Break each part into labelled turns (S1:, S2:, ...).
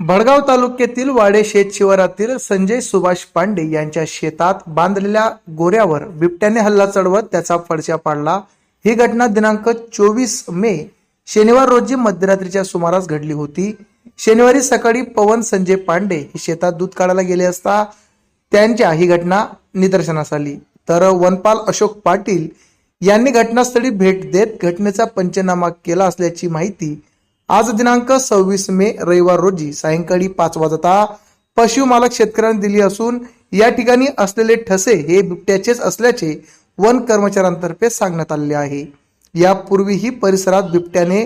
S1: भडगाव तालुक्यातील वाडे शेत शिवारातील संजय सुभाष पांडे यांच्या शेतात बांधलेल्या गोऱ्यावर बिबट्याने हल्ला चढवत त्याचा फडशा पाडला. ही घटना दिनांक चोवीस मे शनिवार रोजी मध्यरात्रीच्या सुमारास घडली होती. शनिवारी सकाळी पवन संजय पांडे हे शेतात दूध काढायला गेले असता त्यांच्या ही घटना निदर्शनास आली. तर वनपाल अशोक पाटील यांनी घटनास्थळी भेट देत घटनेचा पंचनामा केला असल्याची माहिती आज दिनांक सव्वीस मे रविवार रोजी सायंकाळी पाच वाजता पशुमालक शेतकऱ्यांनी दिली असून या ठिकाणी असलेले ठसे हे बिबट्याचेच असल्याचे वन कर्मचाऱ्यांतर्फे सांगण्यात आलेले आहे. यापूर्वीही परिसरात बिबट्याने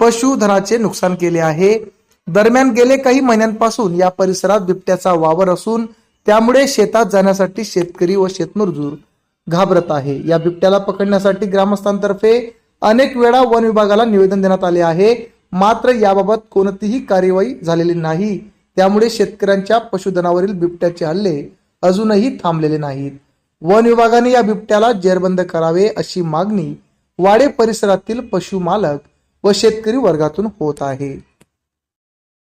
S1: पशुधनाचे नुकसान केले आहे. दरम्यान गेले काही महिन्यांपासून या परिसरात बिबट्याचा वावर असून त्यामुळे शेतात जाण्यासाठी शेतकरी व शेतमजूर घाबरत आहे. या बिबट्याला पकडण्यासाठी ग्रामस्थांतर्फे अनेक वेळा वन विभागाला निवेदन देण्यात आले आहे. मात्र याबाबत कोणतीही कार्यवाही झालेली नाही. त्यामुळे शेतकऱ्यांच्या पशुधनावरील बिबट्याचे हल्ले अजूनही थांबलेले नाहीत. वन विभागाने या बिबट्याला जेरबंद करावे अशी मागणी वाडे परिसरातील पशुमालक व शेतकरी वर्गातून होत आहे.